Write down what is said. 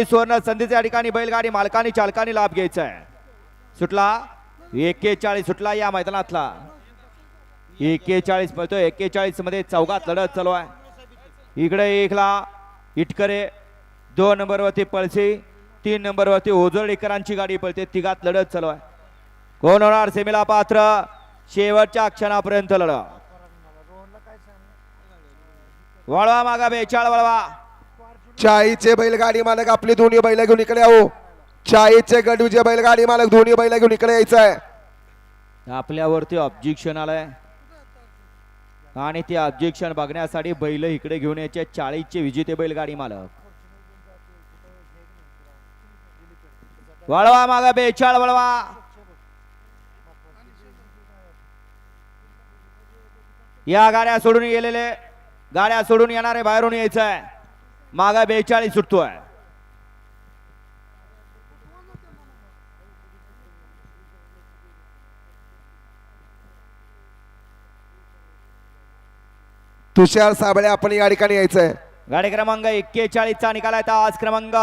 मोठी सुवर्ण संधीच्या या ठिकाणी बैलगाडी मालकानी चालकानी लाभ घ्यायचा आहे. सुटला? एकेचाळीस सुटला या मैदानातला. एकेचाळीस पळतो एकेचाळीसमध्ये चौघात लढत चालू आहे. इकडे एकला इटकरे दोन नंबरवरती पळशी तीन नंबरवरती ओझरडेकरांची गाडी पळते. तिघात लढत चालू आहे. कोण होणार? सेमीला पात्र. शेवटच्या क्षणापर्यंत लढा वळवा मागा बेचाळ वळवा. चाळीचे बैलगाडी मालक आपली दोन्ही बैल घेऊन इकडे आहो चाळीचे गडूचे बैलगाडी मालक दोन्ही बैल घेऊन इकडे यायचं आहे आपल्यावरती ऑब्जेक्शन आलंय. आणि ते ऑब्जेक्शन बघण्यासाठी बैल इकडे घेऊन यायचे चाळीसचे विजेते बैलगाडी मालक. वळवा माग बेचाळ वळवा. या गाड्या सोडून गेलेले गाड्या सोडून येणारे बाहेरून यायचं आहे मागा बेचाळीस सुटतोय. तुषार साबळे आपण या ठिकाणी यायचं आहे गाडी क्रमांक एक्केचाळीसचा निकाल आहे. आज क्रमांक